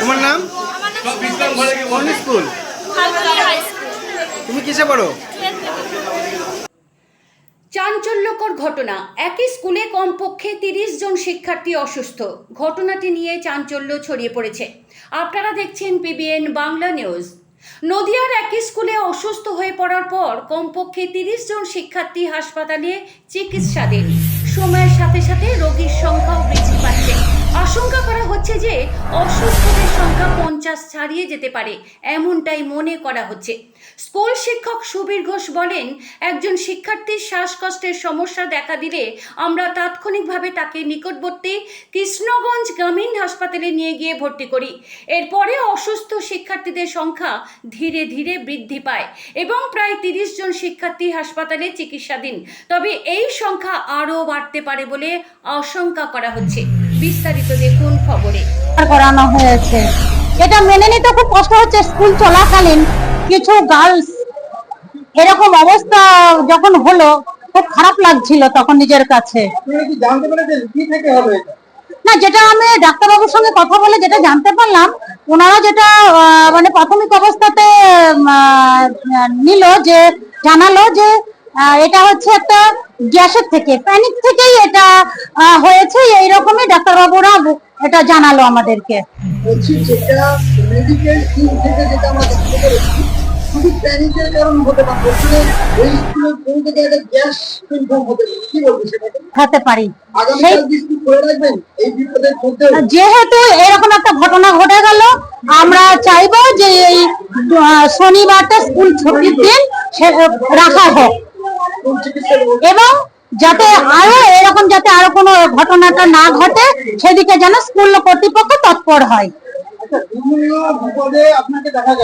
তোমার নাম? স্কুল? তুমি কিসে পড়ো? চাঞ্চল্যকর ঘটনা। একই স্কুলে কমপক্ষে তিরিশ জন শিক্ষার্থী অসুস্থ। ঘটনাটি নিয়ে চাঞ্চল্য ছড়িয়ে পড়েছে। আপনারা দেখছেন পিবিএন বাংলা নিউজ। নদিয়ার একই স্কুলে অসুস্থ হয়ে পড়ার পর কমপক্ষে তিরিশ জন শিক্ষার্থী হাসপাতালে চিকিৎসাধীন। সময়ের সাথে সাথে রোগীর সংখ্যাও বৃদ্ধি পাচ্ছে। হচ্ছে যে অসুস্থদের সংখ্যা পঞ্চাশ ছাড়িয়ে যেতে পারে, এমনটাই মনে করা হচ্ছে। স্কুল শিক্ষক সুবীর ঘোষ বলেন, একজন শিক্ষার্থীর শ্বাসকষ্টের সমস্যা দেখা দিলে আমরা তাৎক্ষণিকভাবে তাকে নিকটবর্তী কৃষ্ণগঞ্জ গ্রামীণ হাসপাতালে নিয়ে গিয়ে ভর্তি করি। এরপরে অসুস্থ শিক্ষার্থীদের সংখ্যা ধীরে ধীরে বৃদ্ধি পায় এবং প্রায় তিরিশ জন শিক্ষার্থী হাসপাতালে চিকিৎসাধীন। তবে এই সংখ্যা আরও বাড়তে পারে বলে আশঙ্কা করা হচ্ছে। বিস্তারিত দেখুন খবরে। করানো হয়েছে। এটা মেনে নিতে খুব কষ্ট হচ্ছে স্কুল চলাকালীন কিছু গার্লস এরকম অবস্থা যখন হলো খুব খারাপ লাগছিল তখন নিজের কাছে। তুমি কি জানতে পেরেছেন কি থেকে হবে এটা? না যেটা আমি ডাক্তারবাবুর সঙ্গে কথা বলে যেটা জানতে পারলাম ওনারা যেটা মানে প্রাথমিক অবস্থাতে নিল যে জানালো যে এটা হচ্ছে একটা গ্যাসের থেকে প্যানিক থেকেই এটা হয়েছে এইরকমই ডাক্তারবাবুরা এটা জানালো আমাদেরকে। বলছি যেটা মেডিকেল টিম থেকে যেটা আমরা পেরেছি শুধু প্যানিকের কারণ হতে পারে ওই গ্যাস ইনফর্ম হতে কি বলব সেটাকে? হতে পারি। এই যেহেতু এরকম একটা ঘটনা ঘটে গেল আমরা চাইব যে এই শনিবারটা স্কুল ছুটির দিন রাখা হোক। এবং যাতে আরও এরকম যাতে আরও কোনো ঘটনাটা না ঘটে, সেদিকে যেন স্কুল কর্তৃপক্ষ তৎপর হয়। আচ্ছা বিভিন্ন বিপদে আপনাকে দেখা